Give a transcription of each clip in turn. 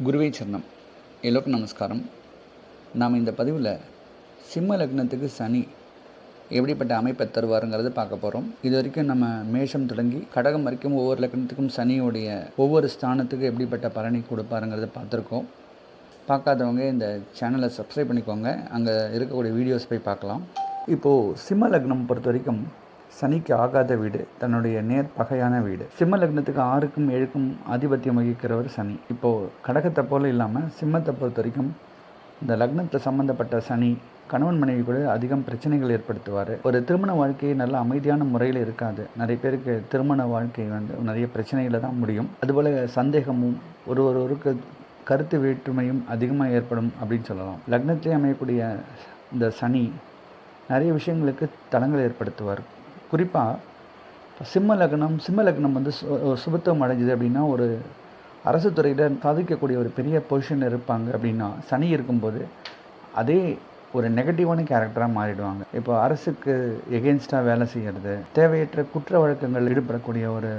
குருவே சரணம். எல்லோருக்கும் நமஸ்காரம். நாம் இந்த பதிவில் சிம்ம லக்னத்துக்கு சனி எப்படிப்பட்ட அமைப்பை தருவாருங்கிறத பார்க்க போகிறோம் இது வரைக்கும் நம்ம மேஷம் தொடங்கி கடகம் வரைக்கும் ஒவ்வொரு லக்னத்துக்கும் சனியுடைய ஒவ்வொரு ஸ்தானத்துக்கு எப்படிப்பட்ட பலனை கொடுப்பாருங்கிறத பார்த்துருக்கோம். பார்க்காதவங்க இந்த சேனலை சப்ஸ்கிரைப் பண்ணிக்கோங்க. அங்கே இருக்கக்கூடிய வீடியோஸ் போய் பார்க்கலாம். இப்போது சிம்ம லக்னம் பொறுத்த வரைக்கும் சனிக்கு ஆகாத வீடு தன்னுடைய நேர் பகையான வீடு. சிம்ம லக்னத்துக்கு ஆறுக்கும் ஏழுக்கும் ஆதிபத்தியம் வகிக்கிறவர் சனி. இப்போது கடகத்தை போல இல்லாமல் சிம்மத்தை பொறுத்த வரைக்கும் இந்த லக்னத்தை சம்மந்தப்பட்ட சனி கணவன் மனைவி கூட அதிகம் பிரச்சனைகள் ஏற்படுத்துவார். ஒரு திருமண வாழ்க்கையை நல்ல அமைதியான முறையில் இருக்காது. நிறைய பேருக்கு திருமண வாழ்க்கை வந்து நிறைய பிரச்சனையில் தான் முடியும். அதுபோல் சந்தேகமும் ஒரு ஒருவருக்கு கருத்து வேற்றுமையும் அதிகமாக ஏற்படும் அப்படின்னு சொல்லலாம். லக்னத்திலே அமையக்கூடிய இந்த சனி நிறைய விஷயங்களுக்கு தளங்கள் ஏற்படுத்துவார். குறிப்பாக சிம்ம லக்னம் சிம்ம லக்னம் வந்து சு சுபத்துவம் அடைஞ்சுது அப்படின்னா ஒரு அரசு துறையில் சாதிக்கக்கூடிய ஒரு பெரிய பொசிஷன் இருப்பாங்க அப்படின்னா சனி இருக்கும்போது அதே ஒரு நெகட்டிவான கேரக்டராக மாறிடுவாங்க. இப்போ அரசுக்கு எகென்ஸ்டாக வேலை செய்கிறது தேவையற்ற குற்ற வழக்கங்கள் ஈடுபடக்கூடிய ஒரு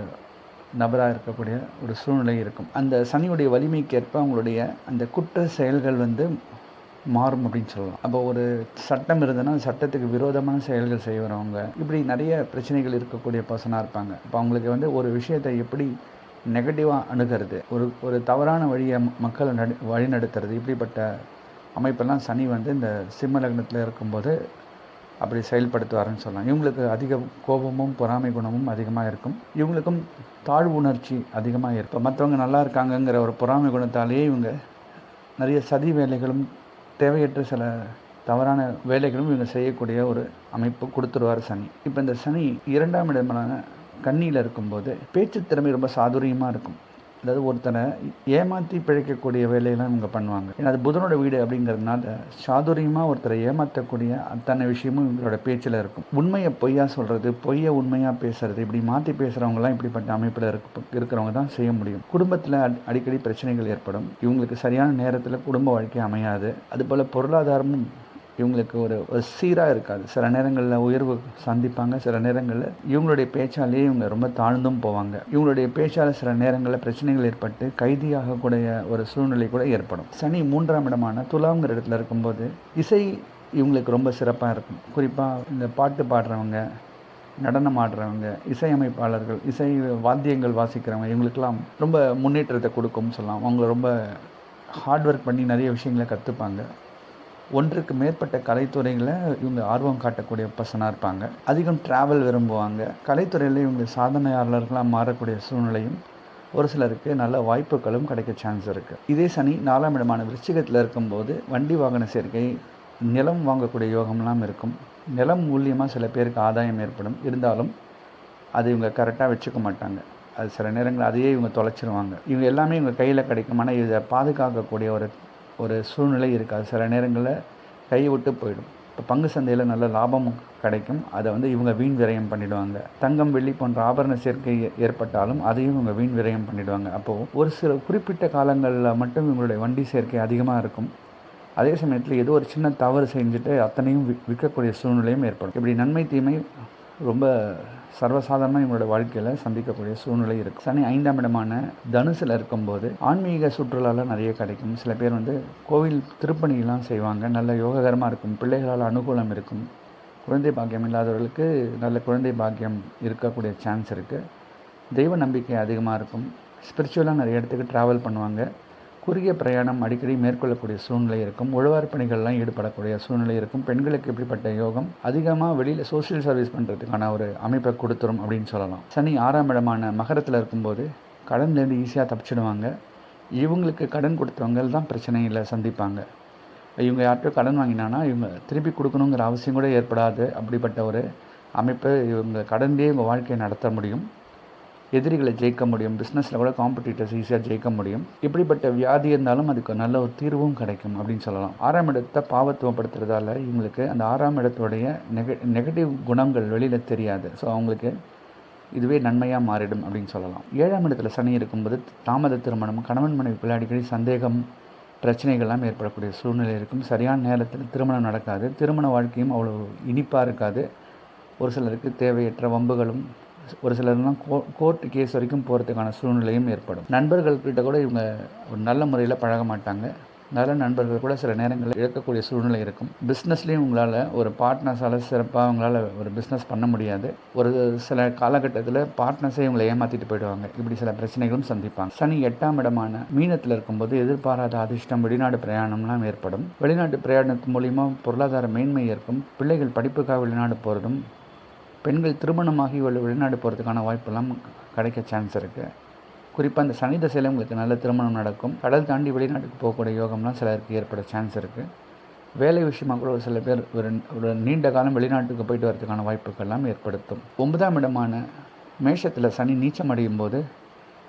நபராக இருக்கக்கூடிய ஒரு சூழ்நிலை இருக்கும். அந்த சனியுடைய வலிமைக்கேற்ப அவங்களுடைய அந்த குற்ற செயல்கள் வந்து மாறும் அப்படின்னு சொல்லலாம். அப்போ ஒரு சட்டம் இருந்ததுன்னா சட்டத்துக்கு விரோதமான செயல்கள் செய்கிறவங்க இப்படி நிறைய பிரச்சனைகள் இருக்கக்கூடிய பர்சனாக இருப்பாங்க. இப்போ அவங்களுக்கு வந்து ஒரு விஷயத்தை எப்படி நெகட்டிவாக அணுகிறது ஒரு ஒரு தவறான வழியை மக்களை நடு வழிநடத்துறது இப்படிப்பட்ட அமைப்பெல்லாம் சனி வந்து இந்த சிம்ம லக்னத்தில் இருக்கும்போது அப்படி செயல்படுத்துவாருன்னு சொல்லலாம். இவங்களுக்கு அதிக கோபமும் பொறாமை குணமும் அதிகமாக இருக்கும். இவங்களுக்கும் தாழ்வு உணர்ச்சி அதிகமாக இருக்கும். மற்றவங்க நல்லா இருக்காங்கங்கிற ஒரு பொறாமை குணத்தாலேயே இவங்க நிறைய சதி வேலைகளும் தேவையற்ற சில தவறான வேலைகளும் இவங்க செய்யக்கூடிய ஒரு அமைப்பு கொடுத்துருவார் சனி. இப்போ இந்த சனி இரண்டாம் இடமான கண்ணியில் இருக்கும்போது பேச்சு திறமை ரொம்ப சாதுரியமாக இருக்கும். அதாவது ஒருத்தனை ஏமாற்றி பிழைக்கக்கூடிய வேலையெல்லாம் இவங்க பண்ணுவாங்க. ஏன்னா அது புதனோட வீடு அப்படிங்கிறதுனால சாதுரியமாக ஒருத்தரை ஏமாற்றக்கூடிய அத்தனை விஷயமும் இவங்களோட பேச்சில் இருக்கும். உண்மையை பொய்யா சொல்கிறது பொய்யை உண்மையாக பேசுறது இப்படி மாற்றி பேசுகிறவங்களாம் இப்படிப்பட்ட அமைப்பில் இருக்க இருக்கிறவங்க தான் செய்ய முடியும். குடும்பத்தில் அடிக்கடி பிரச்சனைகள் ஏற்படும். இவங்களுக்கு சரியான நேரத்தில் குடும்ப வாழ்க்கை அமையாது. அதுபோல் பொருளாதாரமும் இவங்களுக்கு ஒரு ஒரு சீராக இருக்காது. சில நேரங்களில் உயர்வு சந்திப்பாங்க சில நேரங்களில் இவங்களுடைய பேச்சாலேயே இவங்க ரொம்ப தாழ்ந்தும் போவாங்க. இவங்களுடைய பேச்சால் சில நேரங்களில் பிரச்சனைகள் ஏற்பட்டு கைதியாகக்கூடிய ஒரு சூழ்நிலை கூட ஏற்படும். சனி மூன்றாம் இடமான துலாங்கிற இடத்துல இருக்கும்போது இசை இவங்களுக்கு ரொம்ப சிறப்பாக இருக்கும். குறிப்பாக இந்த பாட்டு பாடுறவங்க நடனம் ஆடுறவங்க இசையமைப்பாளர்கள் இசை வாத்தியங்கள் வாசிக்கிறவங்க இவங்களுக்கெல்லாம் ரொம்ப முன்னேற்றத்தை கொடுக்கும்னு சொல்லலாம். அவங்க ரொம்ப ஹார்ட் ஒர்க் பண்ணி நிறைய விஷயங்களை கற்றுப்பாங்க ஒன்றுக்கு மேற்பட்ட கலைத்துறைகளை இவங்க ஆர்வம் காட்டக்கூடிய பர்சனாக இருப்பாங்க. அதிகம் ட்ராவல் விரும்புவாங்க. கலைத்துறையில் இவங்க சாதனையாளர்களாக மாறக்கூடிய சூழ்நிலையும் ஒரு சிலருக்கு நல்ல வாய்ப்புகளும் கிடைக்க சான்ஸ் இருக்குது இதே சனி நாலாம் இடமான விருச்சிகத்தில் இருக்கும்போது வண்டி வாகன சேர்க்கை நிலம் வாங்கக்கூடிய யோகம்லாம் இருக்கும். நிலம் மூலியமாக சில பேருக்கு ஆதாயம் ஏற்படும். இருந்தாலும் அது இவங்க கரெக்டாக வச்சுக்க மாட்டாங்க. அது சில நேரங்கள் அதையே இவங்க தொலைச்சிருவாங்க. இவங்க எல்லாமே இவங்க கையில் கிடைக்கும். ஆனால் இதை பாதுகாக்கக்கூடிய ஒரு ஒரு சூழ்நிலை இருக்காது. சில நேரங்களில் கையை விட்டு போயிடும். இப்போ பங்கு சந்தையில் நல்ல லாபம் கிடைக்கும். அதை வந்து இவங்க வீண் விரயம் பண்ணிடுவாங்க. தங்கம் வெள்ளி போன்ற ஆபரண சேர்க்கை ஏற்பட்டாலும் அதையும் இவங்க வீண் விரயம் பண்ணிடுவாங்க. அப்போது ஒரு சில குறிப்பிட்ட காலங்களில் மட்டும் இவங்களுடைய வண்டி சேர்க்கை அதிகமாக இருக்கும். அதே சமயத்தில் ஏதோ ஒரு சின்ன தவறு செஞ்சுட்டு அத்தனையும் விற்கக்கூடிய சூழ்நிலையும் ஏற்படும். இப்படி நன்மை தீமை ரொம்ப சர்வசாதாரணமாக இவங்களோட வாழ்க்கையில் சந்திக்கக்கூடிய சூழ்நிலை இருக்குது சனி ஐந்தாம் இடமான தனுசில் இருக்கும்போது ஆன்மீக சுற்றுலாலாம் நிறைய கிடைக்கும். சில பேர் வந்து கோவில் திருப்பணியெல்லாம் செய்வாங்க. நல்ல யோககரமாக இருக்கும். பிள்ளைகளால் அனுகூலம் இருக்கும். குழந்தை பாக்கியம் இல்லாதவர்களுக்கு நல்ல குழந்தை பாக்கியம் இருக்கக்கூடிய சான்ஸ் இருக்குது தெய்வ நம்பிக்கை அதிகமாக இருக்கும். ஸ்பிரிச்சுவலாக நிறைய இடத்துக்கு ட்ராவல் பண்ணுவாங்க. குறுகிய பிரயாணம் அடிக்கடி மேற்கொள்ளக்கூடிய சூழ்நிலை இருக்கும். உழவார் பணிகள்லாம் ஈடுபடக்கூடிய சூழ்நிலை இருக்கும். பெண்களுக்கு இப்படிப்பட்ட யோகம் அதிகமாக வெளியில் சோசியல் சர்வீஸ் பண்ணுறதுக்கான ஒரு அமைப்பை கொடுத்துரும் அப்படின்னு சொல்லலாம். சனி ஆறாம் இடமான மகரத்தில் இருக்கும்போது கடன்லேருந்து ஈஸியாக தப்பிச்சிடுவாங்க. இவங்களுக்கு கடன் கொடுத்தவங்க தான் பிரச்சனையில் சந்திப்பாங்க. இவங்க யார்கிட்ட கடன் வாங்கினானா இவங்க திருப்பி கொடுக்கணுங்கிற அவசியம் கூட ஏற்படாது. அப்படிப்பட்ட ஒரு அமைப்பு இவங்க கடன்லேயே இவங்க வாழ்க்கையை நடத்த முடியும். எதிரிகளை ஜெயிக்க முடியும் பிஸ்னஸில் கூட காம்படிட்டர்ஸ் ஈஸியாக ஜெயிக்க முடியும். இப்படிப்பட்ட வியாதி இருந்தாலும் அதுக்கு நல்ல ஒரு தீர்வும் கிடைக்கும் அப்படின்னு சொல்லலாம். ஆறாம் இடத்தை பாவத்துவப்படுத்துறதால இவங்களுக்கு அந்த ஆறாம் இடத்துடைய நெக நெகட்டிவ் குணங்கள் வெளியில் தெரியாது. ஸோ அவங்களுக்கு இதுவே நன்மையாக மாறிடும் அப்படின்னு சொல்லலாம். ஏழாம் இடத்துல சனி இருக்கும்போது தாமத திருமணம் கணவன் மனைவிக்குள்ள அடிக்கடி சந்தேகம் பிரச்சனைகள்லாம் ஏற்படக்கூடிய சூழ்நிலை இருக்கும். சரியான நேரத்தில் திருமணம் நடக்காது. திருமண வாழ்க்கையும் அவ்வளோ இனிப்பாக இருக்காது. ஒரு சிலருக்கு தேவையற்ற வம்புகளும் ஒரு சிலர்லாம் கோ கோர்ட்டு கேஸ் வரைக்கும் போகிறதுக்கான சூழ்நிலையும் ஏற்படும். நண்பர்கள்கிட்ட கூட இவங்க ஒரு நல்ல முறையில் பழக மாட்டாங்க. நல்ல நண்பர்கள் கூட சில நேரங்களில் இழக்கக்கூடிய சூழ்நிலை இருக்கும். பிஸ்னஸ்லேயும் உங்களால் ஒரு பார்ட்னர்ஸால் சிறப்பாக உங்களால் ஒரு பிஸ்னஸ் பண்ண முடியாது. ஒரு சில காலகட்டத்தில் பார்ட்னர்ஸே இவங்களை ஏமாற்றிட்டு போயிடுவாங்க. இப்படி சில பிரச்சனைகளும் சந்திப்பாங்க. சனி எட்டாம் இடமான மீனத்தில் இருக்கும்போது எதிர்பாராத அதிர்ஷ்டம் வெளிநாடு பிரயாணம்லாம் ஏற்படும். வெளிநாட்டு பிரயாணத்து மூலியமாக பொருளாதார மேன்மை ஏற்கும் பிள்ளைகள் படிப்புக்காக வெளிநாடு போகிறதும் பெண்கள் திருமணமாகி உள்ள வெளிநாடு போகிறதுக்கான வாய்ப்பெல்லாம் கிடைக்க சான்ஸ் இருக்குது குறிப்பாக இந்த சனி தசையில் உங்களுக்கு நல்ல திருமணம் நடக்கும். கடல் தாண்டி வெளிநாட்டுக்கு போகக்கூடிய யோகம்லாம் சிலருக்கு ஏற்பட சான்ஸ் இருக்குது வேலை விஷயமாக கூட ஒரு சில பேர் ஒரு ஒரு நீண்ட காலம் வெளிநாட்டுக்கு போயிட்டு வரதுக்கான வாய்ப்புகள்லாம் ஏற்படுத்தும். ஒன்பதாம் இடமான மேஷத்தில் சனி நீச்சம் அடையும் போது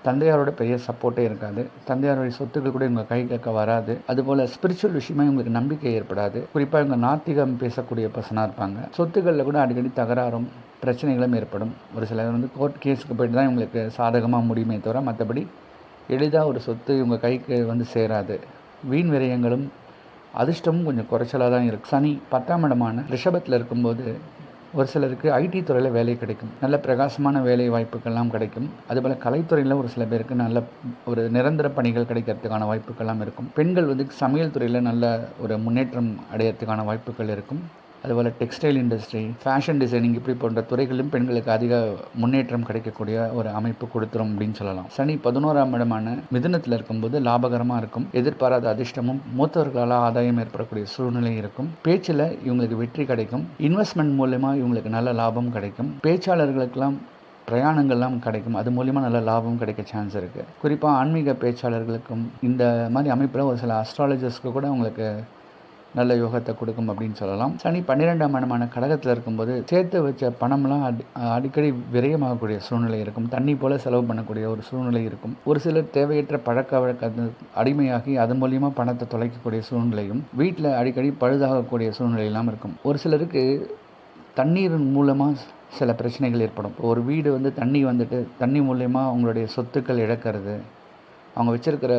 தந்தையாரோட பெரிய சப்போர்ட்டே இருக்காது. தந்தையாருடைய சொத்துக்கள் கூட இவங்க கை கேட்க வராது. அதுபோல் ஸ்பிரிச்சுவல் விஷயமா இவங்களுக்கு நம்பிக்கை ஏற்படாது. குறிப்பாக இவங்க நாத்திகம் பேசக்கூடிய பர்சனாக இருப்பாங்க. சொத்துக்களில் கூட அடிக்கடி தகராறும் பிரச்சனைகளும் ஏற்படும். ஒரு சிலர் வந்து கோர்ட் கேஸுக்கு போயிட்டு தான் இவங்களுக்கு சாதகமாக முடியுமே தவிர மற்றபடி எளிதாக ஒரு சொத்து இவங்க கைக்கு வந்து சேராது. வீண் விரயங்களும் அதிர்ஷ்டமும் கொஞ்சம் குறைச்சலாக தான் இருக்குது சனி பத்தாம் இடமான ரிஷபத்தில் இருக்கும்போது ஒரு சிலருக்கு ஐடி துறையில் வேலை கிடைக்கும். நல்ல பிரகாசமான வேலை வாய்ப்புகள்லாம் கிடைக்கும். அதுபோல் கலைத்துறையில் ஒரு சில பேருக்கு நல்ல ஒரு நிரந்தர பணிகள் கிடைக்கிறதுக்கான வாய்ப்புகள்லாம் இருக்கும். பெண்கள் வந்து சமையல் துறையில் நல்ல ஒரு முன்னேற்றம் அடையிறதுக்கான வாய்ப்புகள் இருக்கும். அதுபோல் டெக்ஸ்டைல் இண்டஸ்ட்ரி ஃபேஷன் டிசைனிங் இப்படி போன்ற துறைகளிலும் பெண்களுக்கு அதிக முன்னேற்றம் கிடைக்கக்கூடிய ஒரு அமைப்பு கொடுத்துரும் அப்படின்னு சொல்லலாம். சனி பதினோராம் இடமான மிதுனத்தில் இருக்கும்போது லாபகரமாக இருக்கும். எதிர்பாராத அதிர்ஷ்டமும் மூத்தவர்களால் ஆதாயம் ஏற்படக்கூடிய சூழ்நிலை இருக்கும். பேச்சில் இவங்களுக்கு வெற்றி கிடைக்கும். இன்வெஸ்ட்மெண்ட் மூலயமா இவங்களுக்கு நல்ல லாபம் கிடைக்கும். பேச்சாளர்களுக்கெல்லாம் பிரயாணங்கள்லாம் கிடைக்கும். அது மூலிமா நல்ல லாபம் கிடைக்க சான்ஸ் இருக்குது குறிப்பாக ஆன்மீக பேச்சாளர்களுக்கும் இந்த மாதிரி அமைப்பில் ஒரு சில அஸ்ட்ராலஜர்ஸ்க்கு கூட உங்களுக்கு நல்ல யோகத்தை கொடுக்கும் அப்படின்னு சொல்லலாம். சனி பன்னிரெண்டாம் இடமான கடகத்தில் இருக்கும்போது சேர்த்து வச்ச பணம்லாம் அடி அடிக்கடி விரயமாகக்கூடிய சூழ்நிலை இருக்கும். தண்ணி போல் செலவு பண்ணக்கூடிய ஒரு சூழ்நிலை இருக்கும். ஒரு சிலர் தேவையற்ற பழக்க வழக்க அடிமையாகி அது மூலியமாக பணத்தை தொலைக்கக்கூடிய சூழ்நிலையும் வீட்டில் அடிக்கடி பழுதாகக்கூடிய சூழ்நிலையெல்லாம் இருக்கும். ஒரு சிலருக்கு தண்ணீரின் மூலமாக சில பிரச்சனைகள் ஏற்படும். ஒரு வீடு வந்து தண்ணி வந்துட்டு தண்ணி மூலயமா அவங்களுடைய சொத்துக்கள் இழக்கிறது அவங்க வச்சுருக்கிற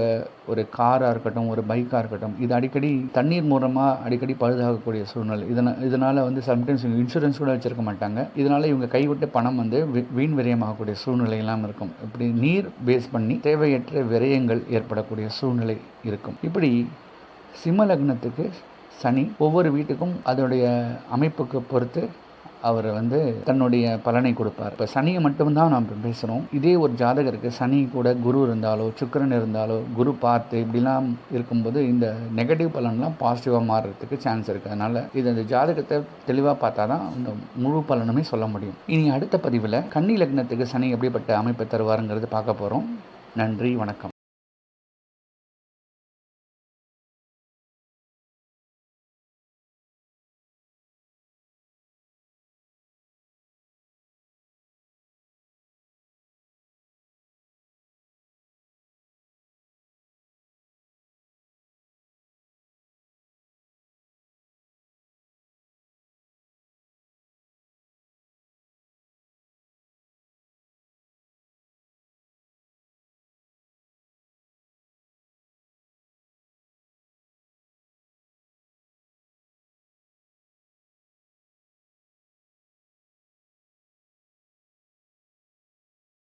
ஒரு காராக இருக்கட்டும் ஒரு பைக்காக இருக்கட்டும் இது அடிக்கடி தண்ணீர் மூலமாக அடிக்கடி பழுதாகக்கூடிய சூழ்நிலை. இதனால் இதனால் வந்து சம்டைம்ஸ் இவங்க இன்சூரன்ஸ் கூட வச்சுருக்க மாட்டாங்க. இதனால் இவங்க கைவிட்ட பணம் வந்து வீண் விரயமாகக்கூடிய சூழ்நிலை எல்லாம் இருக்கும். இப்படி நீர் பேஸ் பண்ணி தேவையற்ற விரயங்கள் ஏற்படக்கூடிய சூழ்நிலை இருக்கும். இப்படி சிம்ம லக்னத்துக்கு சனி ஒவ்வொரு வீட்டுக்கும் அதோடைய அமைப்புக்கு பொறுத்து அவர் வந்து தன்னுடைய பலனை கொடுப்பார். இப்போ சனியை மட்டும்தான் நாம் பேசுகிறோம் இதே ஒரு ஜாதகருக்கு சனி கூட குரு இருந்தாலோ சுக்கரன் இருந்தாலோ குரு பார்த்து இப்படிலாம் இருக்கும்போது இந்த நெகட்டிவ் பலன்லாம் பாசிட்டிவாக மாறுறதுக்கு சான்ஸ் இருக்குது அதனால் இது அந்த ஜாதகத்தை தெளிவாக பார்த்தா தான் இந்த முழு பலனுமே சொல்ல முடியும். இனி அடுத்த பதிவில் கன்னி லக்னத்துக்கு சனி எப்படிப்பட்ட அமைப்பை தருவாருங்கிறது பார்க்க போகிறோம் நன்றி வணக்கம்.